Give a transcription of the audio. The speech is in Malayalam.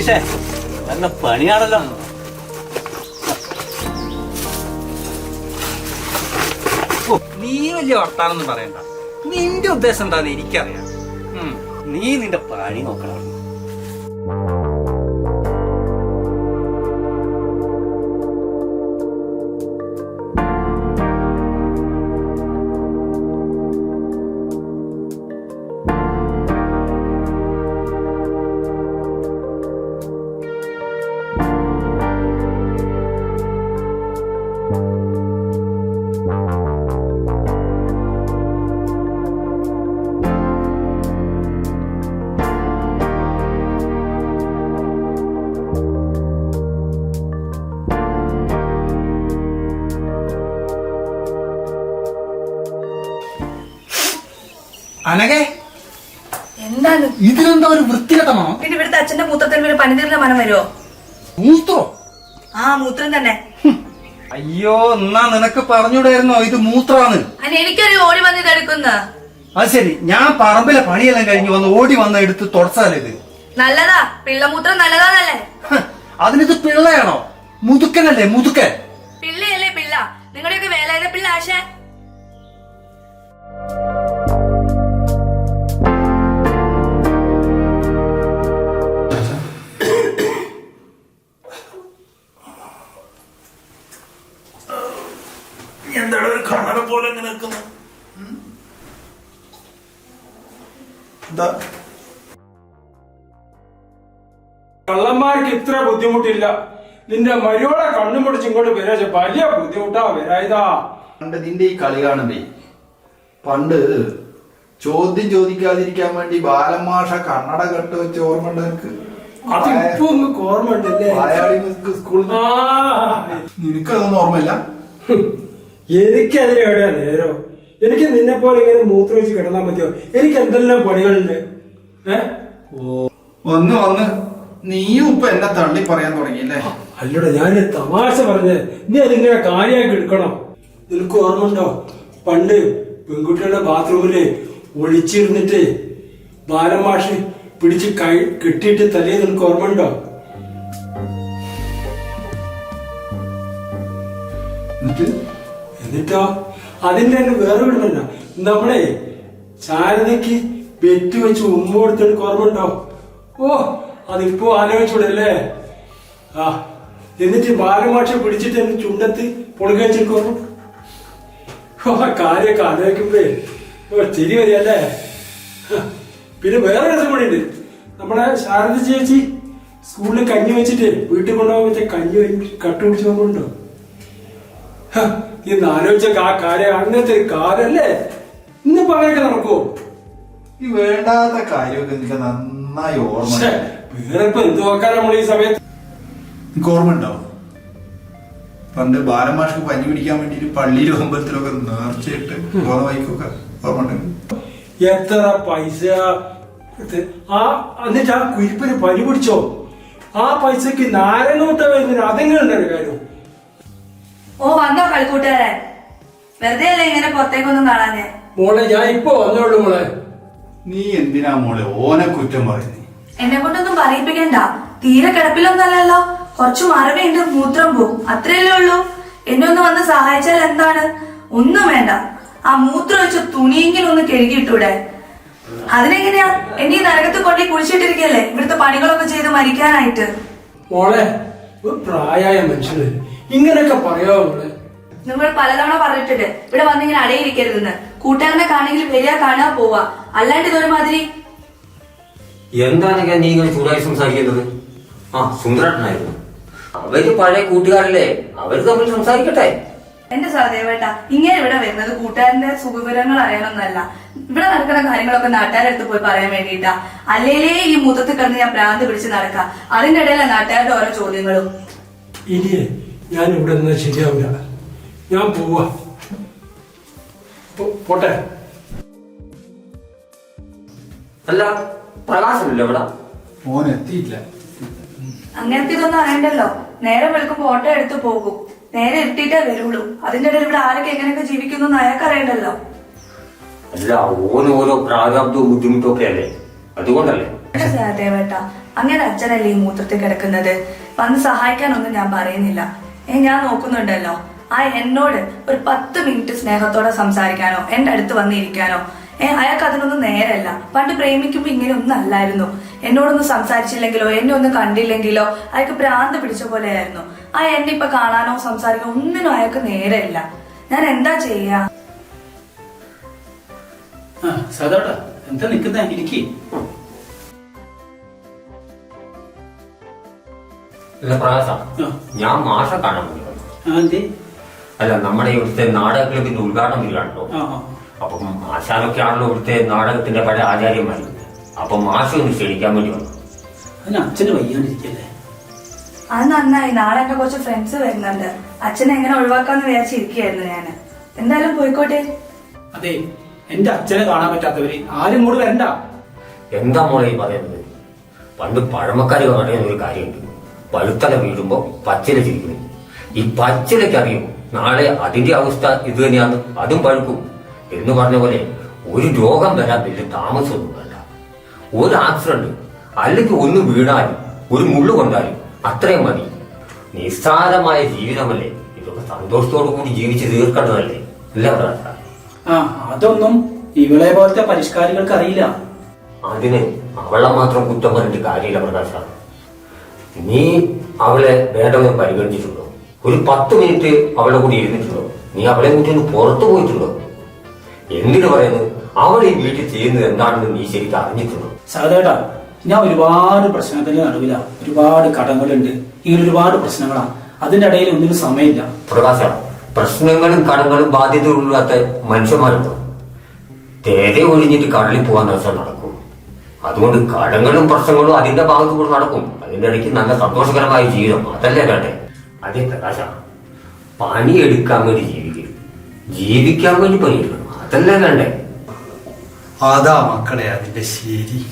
സതീഷേ നല്ല പണിയാണല്ലോ. നീ വലിയ വർത്താനൊന്നും പറയണ്ട. നിന്റെ ഉദ്ദേശം എന്താന്ന് എനിക്കറിയാം. നീ നിന്റെ പണി നോക്കണം. അനകെ? എന്താണ്? ഇതിലെന്താ ഒരു വൃത്തികെട്ട മണം പിന്നെ ഇവിടുത്തെ അച്ഛന്റെ മൂത്രത്തിന് ഒരു പനിതീർന്ന മനം വരുമോ മൂത്രോ? ആ മൂത്രം തന്നെ. അയ്യോ എന്നാ നിനക്ക് പറഞ്ഞൂടായിരുന്നോ ഇത് മൂത്രാണ്. അതിന് എനിക്കൊരു ഓടി വന്ന് ഇതെടുക്കുന്ന അത് ശരി. ഞാൻ പറമ്പിലെ പണിയെല്ലാം കഴിഞ്ഞ് വന്ന് ഓടി വന്ന് എടുത്ത് തുടച്ചാലേ ഇത്? നല്ലതാ. പിള്ളമൂത്രം നല്ലതാന്നല്ലേ? അതിനിത് പിള്ളയാണോ? മുതുക്കനല്ലേ മുതുക്കൻ? പിള്ളയല്ലേ പിള്ള. നിങ്ങളുടെയൊക്കെ വേലായുധ പിള്ള ആശ എന്താണ് ഒരു കണ്ണട പോലെ ഇങ്ങനെ നിൽക്കുന്നത് എന്താ? കള്ളന്മാർക്ക് ഇത്ര ബുദ്ധിമുട്ടില്ല. നിന്റെ മരിയോടെ കണ്ണും പിടിച്ച് ഇങ്ങോട്ട് വരാ വലിയ ബുദ്ധിമുട്ടാ വരായതാ. പണ്ട് നിന്റെ ഈ കളി കാണുമ്പേ പണ്ട് ചോദ്യം ചോദിക്കാതിരിക്കാൻ വേണ്ടി ബാലമാഷ കണ്ണട കെട്ട് വെച്ച് ഓർമ്മ ഉണ്ട് നിനക്ക് അതിപ്പോ ഓർമ്മ ഉണ്ടല്ലേ സ്കൂളിൽ നിനക്കതൊന്നും ഓർമ്മയില്ല? എനിക്കതിന് എവിടെയാ നേരോ? എനിക്ക് നിന്നെ പോലെ ഇങ്ങനെ മൂത്രം വെച്ച് കിടന്നാ മതിയോ? എനിക്ക് എന്തെല്ലാം പണികളുണ്ട്? ഏ? വന്ന് വന്ന് നീയും ഇപ്പൊ എന്നെ തള്ളി പറയാൻ തുടങ്ങിയില്ലേ? അല്ലട ഞാൻ തമാശ പറഞ്ഞത് നീ അതിങ്ങനെ കാര്യമാക്കി എടുക്കണം. നിനക്ക് ഓർമ്മ ഉണ്ടോ? പണ്ട് പെൺകുട്ടികളുടെ ബാത്റൂമിൽ ഒളിച്ചിരുന്നിട്ട് ബാലമാഷ് പിടിച്ച് കൈ കെട്ടിയിട്ട് തലേ നിനക്ക് ഓർമ്മ ഉണ്ടോ? എന്നിട്ട്? എന്നിട്ടോ? അതിന്റെ തന്നെ വേറെ വിടുന്നില്ല നമ്മളെ ചാരതയ്ക്ക് പെറ്റ് വെച്ച് ഉമ്മ കൊടുത്തിട്ട് കുറവുണ്ടോ? ഓ അതിപ്പോ ആലോചിച്ചൂടല്ലേ? ആ എന്നിട്ട് ബാലമാഷ പിടിച്ചിട്ട് എന്റെ ചുണ്ടത്ത് പൊളുക ഓ കാര്യമൊക്കെ ആലോചിക്കുമ്പേ ഓ ചിരി വരികയല്ലേ? പിന്നെ വേറെ രസം കൂടി ഉണ്ട്. നമ്മുടെ ശാരദ ചേച്ചി സ്കൂളിൽ കഞ്ഞി വെച്ചിട്ട് വീട്ടിൽ കൊണ്ടുപോകാൻ വെച്ച കഞ്ഞി കട്ടുപിടിച്ചു ഹ, ഇന്ന് ആലോചിച്ച ആ കാര്യം അങ്ങനത്തെ ഒരു കാലല്ലേ? ഇന്ന് പറയൊക്കെ നടക്കുവോ? ഈ വേണ്ടാത്ത കാര്യമൊക്കെ നിനക്ക് നന്നായി ഓർമ്മ വേറെ ഇപ്പൊ എന്ത് നോക്കാൻ നമ്മൾ ഈ സമയത്ത്? നിനക്ക് ഓർമ്മ ഉണ്ടോ? പണ്ട് ബാലമാഷ്ക്ക് പനി പിടിക്കാൻ വേണ്ടിട്ട് പള്ളിയിലും അമ്പലത്തിലൊക്കെ നേർച്ചയിട്ട് ഓർമ്മ വൈക്കൊക്കെ ഓർമ്മ എത്ര പൈസ? ആ എന്നിട്ട് ആ കുരിപ്പിന് പനി പിടിച്ചോ? ആ പൈസക്ക് നാരങ്ങോട്ട വരുന്നതിന് അതെങ്ങനെ കാര്യം? ഓ വന്നോ കളിക്കൂട്ടുകാരൻ വെറുതെ അല്ലേ ഇങ്ങനെ പുറത്തേക്കൊന്നും കാണാനേ മോളെ ഞാൻ ഇപ്പൊ വന്നോളൂ മോളെ. നീ എന്തിനാ മോളെ ഓനെ കുറ്റം പറയുന്നത് എന്നെ കൊണ്ടൊന്നും പറയിപ്പിക്കണ്ട. തീരെ കിടപ്പിലൊന്നല്ലല്ലോ കുറച്ചു മറവിയുണ്ട് മൂത്രം പോവും. അത്രയല്ലേ ഉള്ളൂ. എന്നെ ഒന്ന് വന്ന് സഹായിച്ചാൽ എന്താണ്? ഒന്നും വേണ്ട. ആ മൂത്രം വെച്ച് തുണിയെങ്കിലും ഒന്ന് കഴുകിയിട്ടൂടെ. അതിനെങ്ങനെയാ? എന്നെ ഈ നരകത്ത് കൊണ്ടേ കുഴിച്ചിട്ടിരിക്കല്ലേ? ഇവിടുത്തെ പണികളൊക്കെ ചെയ്ത് മരിക്കാനായിട്ട്. മോളെ ഒരു പ്രായമായ മനുഷ്യന് ഇങ്ങനെയൊക്കെ പറയാ നിങ്ങൾ പലതവണ പറഞ്ഞിട്ടുണ്ട്. ഇവിടെ വന്നിങ്ങനെ അടയിരിക്കരുതെന്ന്. കൂട്ടുകാരനെ കാണെങ്കിൽ വരിക കാണുക പോവാ അല്ലാണ്ട് ഇതൊരുമാതിരി എന്താണൊക്കെ നീ ഇങ്ങനെ ചൂടായി സംസാരിക്കുന്നത്? ആ സുന്ദരട്ടനായിരുന്നു. അവർ പഴയ കൂട്ടുകാരല്ലേ? അവർ തമ്മിൽ സംസാരിക്കട്ടെ. എന്റെ സഹദേവേട്ട ഇങ്ങനെ ഇവിടെ വരുന്നത് കൂട്ടുകാരന്റെ സുഖവിവരങ്ങൾ അറിയാനൊന്നല്ല. ഇവിടെ നടക്കുന്ന കാര്യങ്ങളൊക്കെ നാട്ടുകാരെടുത്ത് പോയി പറയാൻ വേണ്ടിയിട്ടാ. അല്ലേലേ ഈ മുഖത്ത് കണ്ട് ഞാൻ ഭ്രാന്ത് പിടിച്ച് നടക്കാം. അതിന്റെ ഇടയിലെ നാട്ടുകാരുടെ ഓരോ ചോദ്യങ്ങളും. ഇനിയെ ഞാൻ ഇവിടെ നിന്ന് ശരിയാവില്ല ഞാൻ പോവാ. പോട്ടെ. അല്ല പ്രകാശമില്ല ഇവിടെ? ഓൻ എത്തിയില്ല. അങ്ങനത്തെ ഇതൊന്നും അറിയണ്ടല്ലോ. നേരെ വെളുക്കുമ്പോ ഓട്ടോ എടുത്ത് പോകും. നേരെ എത്തിയിട്ടേ വരുള്ളൂ. അതിന്റെ ഇടയിൽ ഇവിടെ ആരൊക്കെ എങ്ങനെയൊക്കെ ജീവിക്കുന്നു എന്ന് അയാൾക്ക് അറിയണ്ടല്ലോ. അല്ല ഓന് ഓരോ പ്രാരാബ്ദവും ബുദ്ധിമുട്ടും ഒക്കെ അല്ലേ? അതുകൊണ്ടല്ലേ? സഹദേവേട്ട. അങ്ങനെ അച്ഛനല്ലേ ഈ മൂത്രത്തിൽ കിടക്കുന്നത്? വന്ന് സഹായിക്കാനൊന്നും ഞാൻ പറയുന്നില്ല. ഞാൻ നോക്കുന്നുണ്ടല്ലോ. ആ എന്നോട് ഒരു പത്ത് മിനിറ്റ് സ്നേഹത്തോടെ സംസാരിക്കാനോ എന്റെ അടുത്ത് വന്നിരിക്കാനോ. ഏ അയാൾക്ക് അതിനൊന്നും നേരല്ല. പണ്ട് പ്രേമിക്കുമ്പോ ഇങ്ങനെ ഒന്നും അല്ലായിരുന്നു. എന്നോടൊന്നും സംസാരിച്ചില്ലെങ്കിലോ എന്നെ ഒന്നും കണ്ടില്ലെങ്കിലോ അയാൾക്ക് ഭ്രാന്ത് പിടിച്ച പോലെയായിരുന്നു. ആ എന്നെ ഇപ്പൊ കാണാനോ സംസാരിക്കാനോ ഒന്നിനും അയാൾക്ക് നേരമില്ല ഞാൻ എന്താ ചെയ്യാ? സാധാട്ടാ എന്താ നിക്കുന്ന? അല്ല പ്രയാസം ഞാൻ മാഷ കാണാൻ വേണ്ടി അല്ല നമ്മുടെ ഇവിടുത്തെ നാടക ക്ലബിന്റെ ഉദ്ഘാടനം ഇല്ലാണ്ടോ അപ്പം മാഷാനൊക്കെ ആണല്ലോ ഇവിടുത്തെ നാടകത്തിന്റെ പല ആചാര്യമായി അപ്പൊ മാഷ ഒന്ന് ക്ഷണിക്കാൻ വേണ്ടി വന്നു. അതിന് അച്ഛന് വയ്യാണ്ടിരിക്കല്ലേ? അത് നന്നായി. നാളെ എന്റെ കുറച്ച് ഫ്രണ്ട്സ് വരുന്നുണ്ട്. അച്ഛനെ എങ്ങനെ ഒഴിവാക്കാന്ന് വിചാരിച്ചിരിക്കുകയായിരുന്നു ഞാൻ. എന്തായാലും പോയിക്കോട്ടെ. അതെ എന്റെ അച്ഛനെ കാണാൻ പറ്റാത്തവര് ആരും കൂടെ വരണ്ട. എന്താ മോളെ ഈ പറയുന്നത്? പണ്ട് പഴമക്കാരി പറയുന്ന ഒരു കാര്യമുണ്ട്. പഴുത്തല വീഴുമ്പോ പച്ചില ചിരിക്കുന്നു. ഈ പച്ചിലയ്ക്ക് അറിയും നാളെ അതിന്റെ അവസ്ഥ ഇത് തന്നെയാണ്. അതും പഴുക്കും. എന്ന് പറഞ്ഞ പോലെ ഒരു രോഗം വരാൻ വലിയ താമസമൊന്നും വേണ്ട ഒരു ആക്സിഡന്റ് അല്ലെങ്കിൽ ഒന്ന് വീണാലും ഒരു മുള്ളു കൊണ്ടാലും അത്രയും മതി. നിസ്സാരമായ ജീവിതമല്ലേ? ഇതൊക്കെ സന്തോഷത്തോടു കൂടി ജീവിച്ച് തീർക്കേണ്ടതല്ലേ? ഇല്ല ആ അതൊന്നും ഇവളെ പോലത്തെ പരിഷ്കാരികൾക്ക് അറിയില്ല. അതിന് അവളെ മാത്രം കുറ്റം പറഞ്ഞിട്ട് കാര്യമില്ല പ്രകാശ നീ അവളെ വേണ്ടവരെ പരിഗണിച്ചിട്ടുണ്ടോ? ഒരു പത്ത് മിനിറ്റ് അവളുടെ കൂടി ഇരുന്നിട്ടുണ്ടോ? നീ അവളെ കൂട്ടി ഒന്ന് പുറത്തു പോയിട്ടുണ്ടോ? എന്തിനു പറയുന്നു? അവൾ ഈ വീട്ടിൽ ചെയ്യുന്നത് എന്താണെന്ന് നീ ശരിക്കും അറിഞ്ഞിട്ടുണ്ടോ? സഹദേട്ടാ ഞാൻ ഒരുപാട് പ്രശ്നത്തിന്റെ നടുവില. ഒരുപാട് കടങ്ങളുണ്ട്. ഈ ഒരുപാട് പ്രശ്നങ്ങളാണ് അതിന്റെ ഇടയിൽ ഒന്നിനും സമയമില്ല. പ്രകാശ പ്രശ്നങ്ങളും കടങ്ങളും ബാധ്യതകളില്ലാത്ത മനുഷ്യന്മാരുണ്ടോ? തേരെ ഒഴിഞ്ഞിട്ട് കടലിൽ പോകാൻ ദിവസം നടക്കും. അതുകൊണ്ട് കടങ്ങളും പ്രശ്നങ്ങളും അതിന്റെ ഭാഗത്തു കൂടെ നടക്കും. അതിന്റെ ഇടയ്ക്ക് നല്ല സന്തോഷകരമായ ജീവിതം. അതല്ലേ വേണ്ടേ അതേ പ്രകാശ. പണിയെടുക്കാൻ വേണ്ടി ജീവിക്കും. ജീവിക്കാൻ വേണ്ടി പണിയെടുക്കണം. അതല്ലേ വേണ്ടേ? അതാ മക്കളെ അതിന്റെ ശരി.